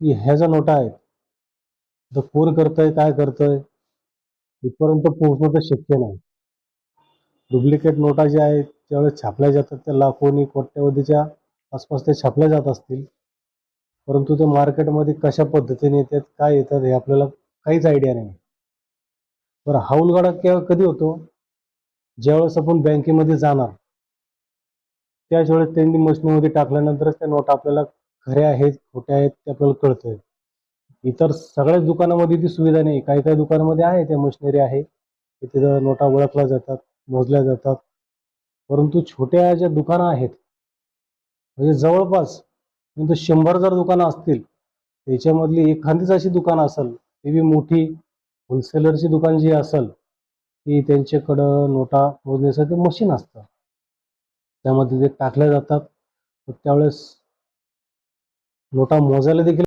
की ह्या ज्या नोटा आहेत तर कोण करतंय काय करतंय इथपर्यंत पोहोचणं तर शक्य नाही. डुप्लिकेट नोटा ज्या आहेत त्यावेळेस छापल्या जातात त्या लाखोनी कोट्यवधीच्या आसपास ते छापल्या जात असतील. परंतु ते मार्केटमध्ये कशा पद्धतीने येतात काय येतात हे आपल्याला काहीच आयडिया नाही. बरं हा उलगडा केव्हा कधी होतो? ज्यावेळेस आपण बँकेमध्ये जाणार त्याच वेळेस त्यांनी मशीनमध्ये टाकल्यानंतरच त्या नोटा आपल्याला खऱ्या आहेत खोट्या आहेत ते आपल्याला कळतंय. इतर सगळ्याच दुकानामध्ये ती सुविधा नाही. काही काही दुकानामध्ये आहे त्या मशिनरी आहे. की तिथं नोटा ओळखल्या जातात मोजल्या जातात. परंतु छोट्या ज्या दुकानं आहेत म्हणजे जवळपास म्हणजे शंभर जर दुकानं असतील त्याच्यामधली एखादीच अशी दुकानं असेल ती बी मोठी होलसेलरची दुकान जी असेल की त्यांच्याकडं नोटा मोजण्यासाठी मशीन असतं त्यामध्ये ते टाकल्या जातात. त्यावेळेस నూట మోజాల దగ్గర